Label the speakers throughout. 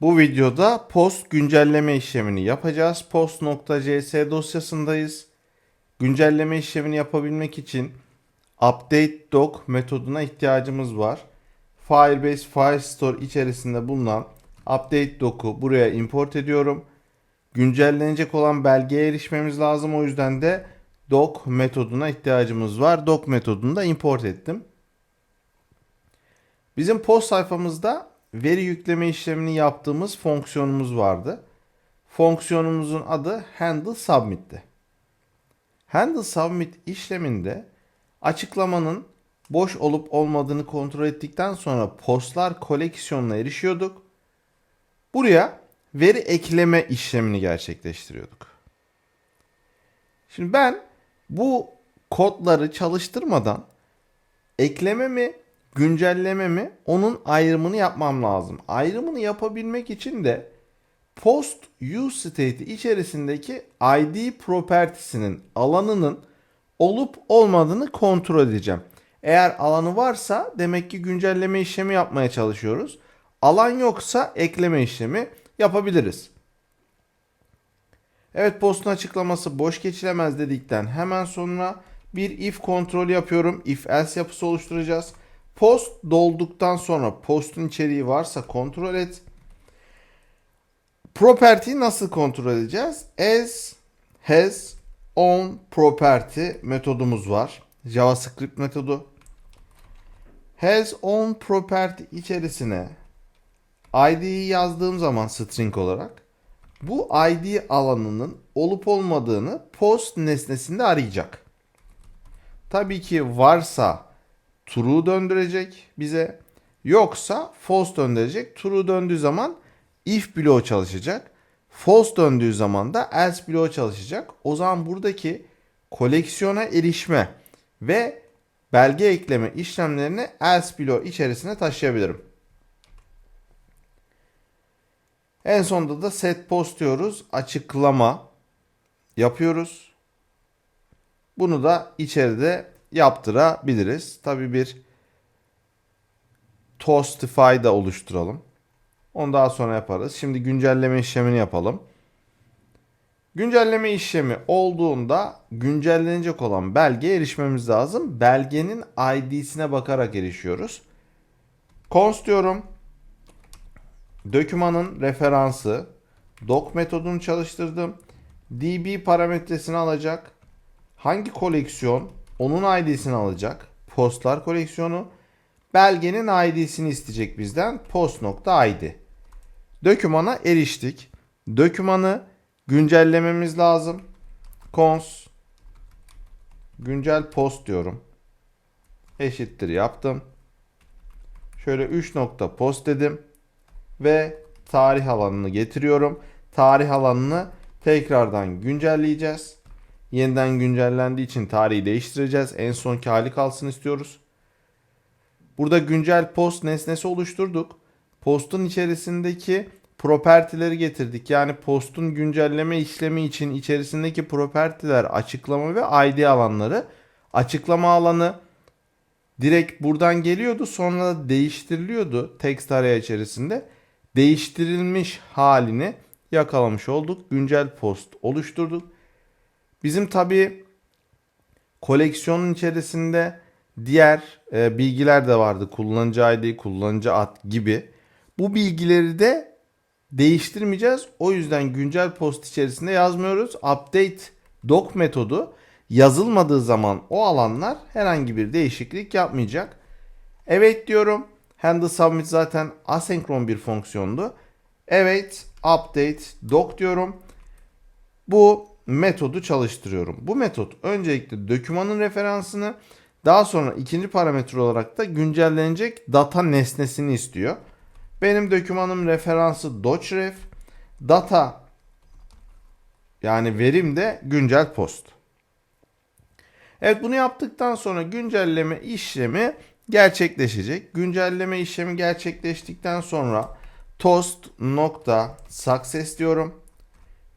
Speaker 1: Bu videoda post güncelleme işlemini yapacağız. Post.cs dosyasındayız. Güncelleme işlemini yapabilmek için update doc metoduna ihtiyacımız var. Firebase Firestore içerisinde bulunan update doc'u buraya import ediyorum. Güncellenecek olan belgeye erişmemiz lazım. O yüzden de doc metoduna ihtiyacımız var. Doc metodunu da import ettim. Bizim post sayfamızda veri yükleme işlemini yaptığımız fonksiyonumuz vardı. Fonksiyonumuzun adı handle submit'ti. Handle submit işleminde açıklamanın boş olup olmadığını kontrol ettikten sonra postlar koleksiyonuna erişiyorduk. Buraya veri ekleme işlemini gerçekleştiriyorduk. Şimdi ben bu kodları çalıştırmadan ekleme mi güncelleme mi onun ayrımını yapmam lazım. Ayrımını yapabilmek için de post use state içerisindeki id propertiesinin alanının olup olmadığını kontrol edeceğim. Eğer alanı varsa demek ki güncelleme işlemi yapmaya çalışıyoruz. Alan yoksa ekleme işlemi yapabiliriz. Evet postun açıklaması boş geçilemez dedikten hemen sonra bir if kontrolü yapıyorum. If else yapısı oluşturacağız. Post dolduktan sonra postun içeriği varsa kontrol et. Property'yi nasıl kontrol edeceğiz? As has on property metodumuz var. JavaScript metodu. Has on property içerisine id'yi yazdığım zaman string olarak bu id alanının olup olmadığını post nesnesinde arayacak. Tabii ki varsa true döndürecek bize. Yoksa false döndürecek. True döndüğü zaman if bloğu çalışacak. False döndüğü zaman da else bloğu çalışacak. O zaman buradaki koleksiyona erişme ve belge ekleme işlemlerini else bloğu içerisine taşıyabilirim. En sonunda da set post diyoruz. Açıklama yapıyoruz. Bunu da içeride yaptırabiliriz. Tabii bir Toastify da oluşturalım. Onu daha sonra yaparız. Şimdi güncelleme işlemini yapalım. Güncelleme işlemi olduğunda güncellenecek olan belgeye erişmemiz lazım. Belgenin ID'sine bakarak erişiyoruz. Const diyorum. Dokümanın referansı. Doc metodunu çalıştırdım. DB parametresini alacak. Hangi koleksiyon? Onun ID'sini alacak. Postlar koleksiyonu. Belgenin ID'sini isteyecek bizden. Post.id. Dokümana eriştik. Dokümanı güncellememiz lazım. Cons güncel post diyorum. Eşittir yaptım. Şöyle 3 nokta post dedim ve tarih alanını getiriyorum. Tarih alanını tekrardan güncelleyeceğiz. Yeniden güncellendiği için tarihi değiştireceğiz. En sonki hali kalsın istiyoruz. Burada güncel post nesnesi oluşturduk. Postun içerisindeki propertileri getirdik. Yani postun güncelleme işlemi için içerisindeki propertiler, açıklama ve ID alanları. Açıklama alanı direkt buradan geliyordu sonra da değiştiriliyordu text araya içerisinde. Değiştirilmiş halini yakalamış olduk. Güncel post oluşturduk. Bizim tabi koleksiyonun içerisinde diğer e, bilgiler de vardı. Kullanıcı ID, kullanıcı ad gibi. Bu bilgileri de değiştirmeyeceğiz. O yüzden güncel post içerisinde yazmıyoruz. Update doc metodu yazılmadığı zaman o alanlar herhangi bir değişiklik yapmayacak. Evet diyorum. Handle submit zaten asenkron bir fonksiyondu. Evet update doc diyorum. Bu metodu çalıştırıyorum. Bu metot öncelikle dokümanın referansını daha sonra ikinci parametre olarak da güncellenecek data nesnesini istiyor. Benim dokümanım referansı docref. Data yani verim de güncel post. Evet bunu yaptıktan sonra güncelleme işlemi gerçekleşecek. Güncelleme işlemi gerçekleştikten sonra toast nokta success diyorum.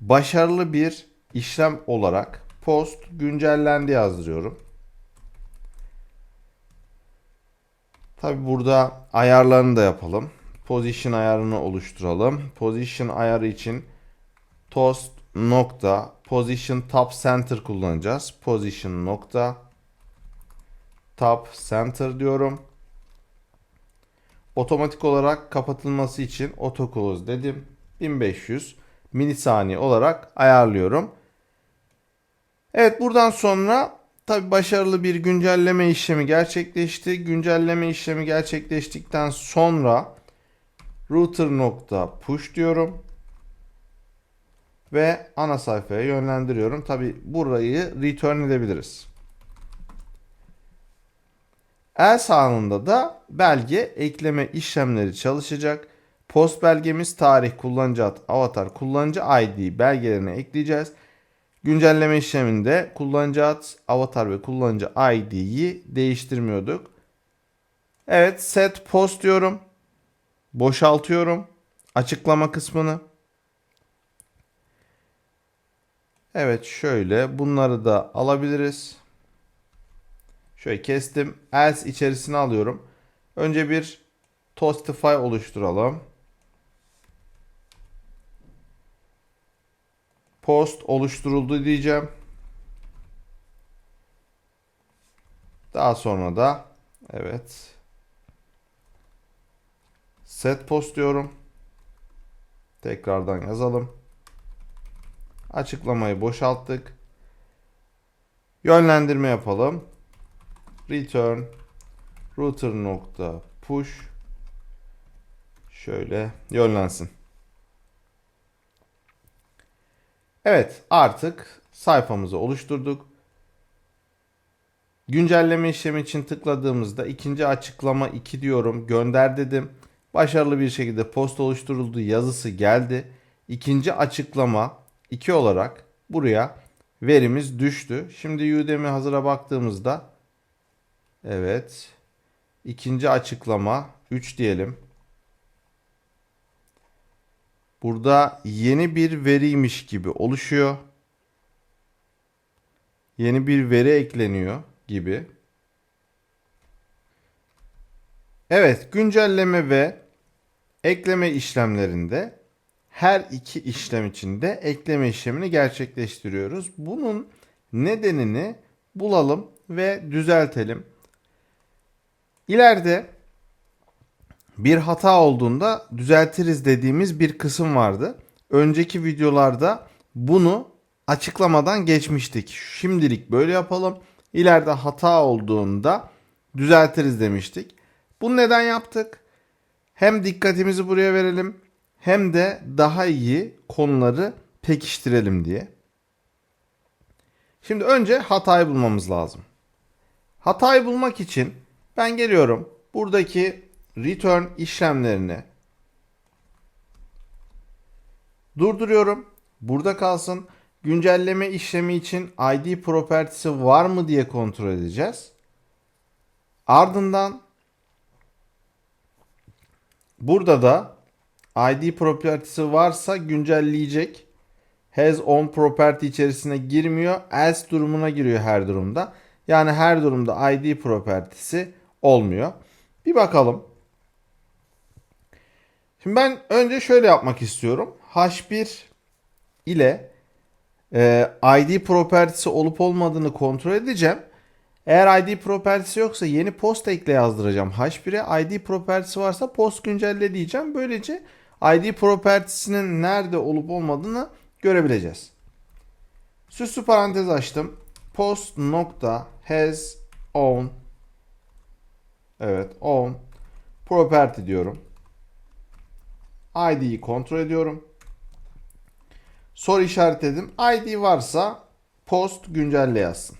Speaker 1: Başarılı bir işlem olarak post güncellendi yazdırıyorum. Tabi burada ayarlarını da yapalım. position ayarını oluşturalım. Position ayarı için toast nokta position top center kullanacağız. Position nokta top center diyorum. Otomatik olarak kapatılması için autoclose dedim. 1500 milisaniye olarak ayarlıyorum. Evet buradan sonra tabi başarılı bir güncelleme işlemi gerçekleşti. Güncelleme işlemi gerçekleştikten sonra router nokta push diyorum ve ana sayfaya yönlendiriyorum. Tabi burayı return edebiliriz. Else anında da belge ekleme işlemleri çalışacak. Post belgemiz tarih, kullanıcı ad, avatar, kullanıcı ID belgelerine ekleyeceğiz. Güncelleme işleminde kullanıcı ad, avatar ve kullanıcı ID'yi değiştirmiyorduk. Evet set post diyorum. Boşaltıyorum açıklama kısmını. Evet şöyle bunları da alabiliriz. Şöyle kestim. Else içerisine alıyorum. Önce bir Toastify oluşturalım. Post oluşturuldu diyeceğim. Daha sonra da evet set post diyorum. Tekrardan yazalım. Açıklamayı boşalttık. Yönlendirme yapalım. Return router push şöyle yönlensin. Evet artık sayfamızı oluşturduk. Güncelleme işlemi için tıkladığımızda ikinci açıklama 2 diyorum. Gönder dedim. Başarılı bir şekilde post oluşturuldu yazısı geldi. İkinci açıklama 2 olarak buraya verimiz düştü. Şimdi Udemy hazıra baktığımızda evet ikinci açıklama 3 diyelim. Burada yeni bir veriymiş gibi oluşuyor. Yeni bir veri ekleniyor gibi. Evet, güncelleme ve ekleme işlemlerinde her iki işlem için de ekleme işlemini gerçekleştiriyoruz. Bunun nedenini bulalım ve düzeltelim. İleride bir hata olduğunda düzeltiriz dediğimiz bir kısım vardı. Önceki videolarda bunu açıklamadan geçmiştik. Şimdilik böyle yapalım. İleride hata olduğunda düzeltiriz demiştik. Bunu neden yaptık? Hem dikkatimizi buraya verelim hem de daha iyi konuları pekiştirelim diye. Şimdi önce hatayı bulmamız lazım. Hatayı bulmak için ben geliyorum buradaki return işlemlerini durduruyorum. Burada kalsın. Güncelleme işlemi için ID property'si var mı diye kontrol edeceğiz. Ardından burada da ID property'si varsa güncelleyecek. Has on property içerisine girmiyor. Else durumuna giriyor her durumda. Yani her durumda ID property'si olmuyor. Bir bakalım. Şimdi ben önce şöyle yapmak istiyorum. H1 ile e, ID property'si olup olmadığını kontrol edeceğim. Eğer ID property'si yoksa yeni post ekle yazdıracağım. H1'e ID property'si varsa post güncelle diyeceğim. Böylece ID property'sinin nerede olup olmadığını görebileceğiz. Süslü parantez açtım. Post nokta has on Evet on property diyorum. ID'yi kontrol ediyorum. Soru işaretledim. ID varsa post güncelle yazsın.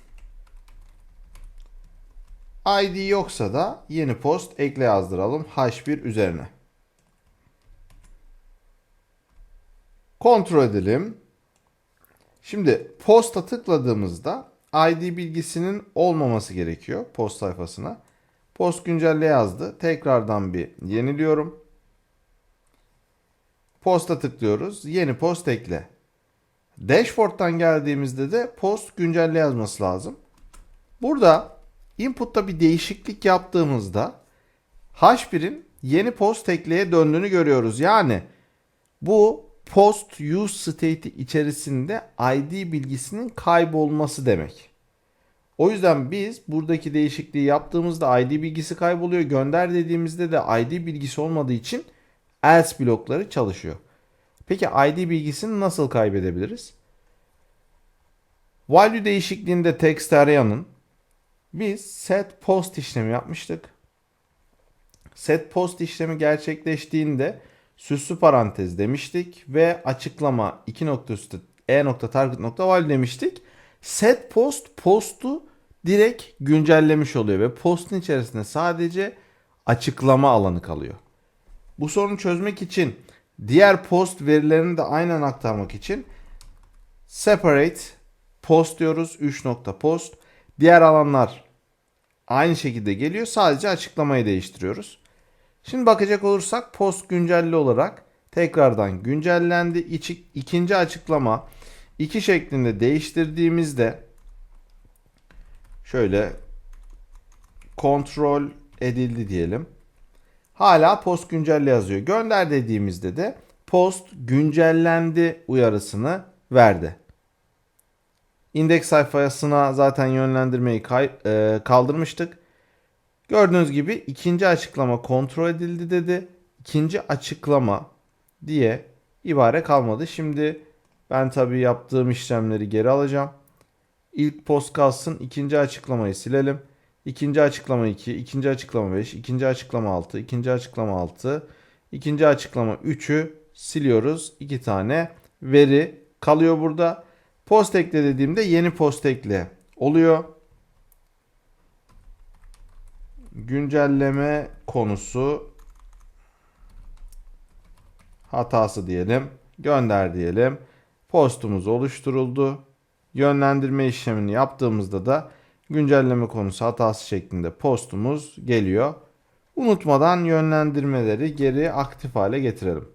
Speaker 1: ID yoksa da yeni post ekle yazdıralım H1 üzerine. Kontrol edelim. Şimdi posta tıkladığımızda ID bilgisinin olmaması gerekiyor post sayfasına. Post güncelle yazdı. Tekrardan bir yeniliyorum. Posta tıklıyoruz. Yeni post ekle. Dashboard'dan geldiğimizde de post güncelle yazması lazım. Burada input'ta bir değişiklik yaptığımızda H1'in yeni post ekleye döndüğünü görüyoruz. Yani bu post use state'i içerisinde ID bilgisinin kaybolması demek. O yüzden biz buradaki değişikliği yaptığımızda ID bilgisi kayboluyor. Gönder dediğimizde de ID bilgisi olmadığı için else blokları çalışıyor. Peki ID bilgisini nasıl kaybedebiliriz? Value değişikliğinde text arayanın biz set post işlemi yapmıştık. Set post işlemi gerçekleştiğinde süslü parantez demiştik ve açıklama 2 nokta üstü e nokta target nokta value demiştik. Set post postu direkt güncellemiş oluyor ve postun içerisinde sadece açıklama alanı kalıyor. Bu sorunu çözmek için diğer post verilerini de aynen aktarmak için separate post diyoruz 3 nokta post. Diğer alanlar aynı şekilde geliyor. Sadece açıklamayı değiştiriyoruz. Şimdi bakacak olursak post güncelli olarak tekrardan güncellendi. İçi, ikinci açıklama 2 şeklinde değiştirdiğimizde şöyle kontrol edildi diyelim. Hala post güncelli yazıyor. Gönder dediğimizde de post güncellendi uyarısını verdi. İndeks sayfasına zaten yönlendirmeyi e, kaldırmıştık. Gördüğünüz gibi ikinci açıklama kontrol edildi dedi. İkinci açıklama diye ibare kalmadı. Şimdi ben tabii yaptığım işlemleri geri alacağım. İlk post kalsın. ikinci açıklamayı silelim. İkinci açıklama 2, ikinci açıklama 5, ikinci açıklama 6, ikinci açıklama 6, ikinci açıklama 3'ü siliyoruz. 2 tane veri kalıyor burada. Post ekle dediğimde yeni post ekle oluyor. Güncelleme konusu hatası diyelim. Gönder diyelim. Postumuz oluşturuldu. Yönlendirme işlemini yaptığımızda da güncelleme konusu hatası şeklinde postumuz geliyor. Unutmadan yönlendirmeleri geri aktif hale getirelim.